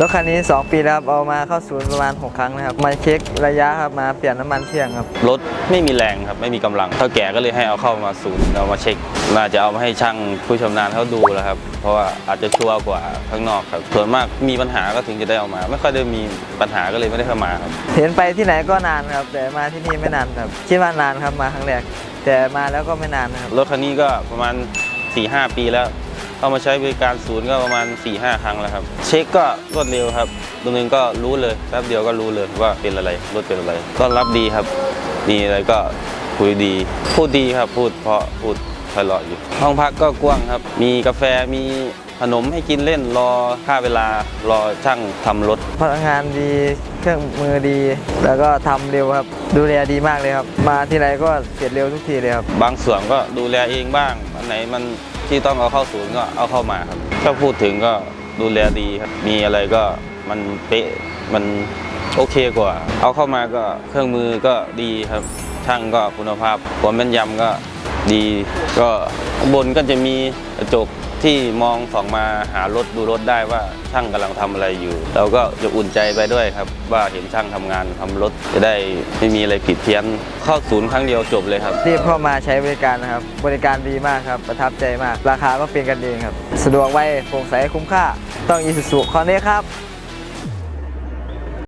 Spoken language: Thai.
รถคันนี้ 2 ปีแล้วครับเอามาเข้าศูนย์ประมาณ 6 ครั้งนะครับ มาเช็คระยะครับมาเปลี่ยนน้ำมันเที่ยงครับ รถไม่มีแรงครับ ไม่มีกำลังเท่าแก่ก็เลยให้เอาเข้ามาศูนย์เอามาเช็คน่าจะเอามาให้ช่างผู้ชำนาญเขาดูแล้วครับ เพราะว่าอาจจะชัวร์กว่าข้างนอกครับส่วนมากมีปัญหาก็ถึงจะได้เอามา ไม่ค่อยได้มีปัญหาก็เลยไม่ได้เข้ามาครับเห็นไปที่ไหนก็นานครับ แต่มาที่นี่ไม่นานครับคิดว่านานครับมาครั้งแรกแต่มาแล้วก็ไม่นานนะครับรถคันนี้ก็ประมาณ4-5ปีแล้ว เข้ามาใช้บริการศูนย์ก็ประมาณ 4-5 ครั้งแล้วครับ เช็คก็รวดเร็วครับตัวนึงก็รู้เลยแป๊บเดียวก็รู้เลยว่าเป็นอะไรรถเป็นอะไรก็รับดีครับมีอะไรก็คุยดี พูดดีครับพูดเพราะพูดไพเราะอยู่ห้องพักก็กว้างครับ มีกาแฟมี ขนมให้กินเล่นรอค่าเวลารอช่างทำรถพนักงานดีเครื่องมือดี แล้วก็ทำเร็วครับดูแลดีมากเลยครับ มาที่ไรก็เสร็จเร็วทุกทีเลยครับบางส่วนก็ดูแลเองบ้างอันไหนมันที่ต้องเอาเข้าศูนย์ก็เอาเข้ามาครับถ้าพูดถึงก็ดูแลดีครับมีอะไรก็มันเป๊ะมันโอเคกว่า เอาเข้ามาก็เครื่องมือก็ดีครับช่างก็คุณภาพความแม่นยำก็ ดี ก็ข้างบนก็จะมีกระจกที่มองส่องมาหารถดูรถได้ว่าช่างกำลังทำอะไรอยู่ เราก็จะอุ่นใจไปด้วยครับ ว่าเห็นช่างทำงานทำรถจะได้ไม่มีอะไรผิดเพี้ยน เข้าศูนย์ครั้งเดียวจบเลยครับรีบเข้ามาใช้บริการนะครับ บริการดีมากครับ ประทับใจมาก ราคาก็เป็นกันเองครับ สะดวกไวโปร่งใสคุ้มค่า ต้องอีสุสุคอนเนครับ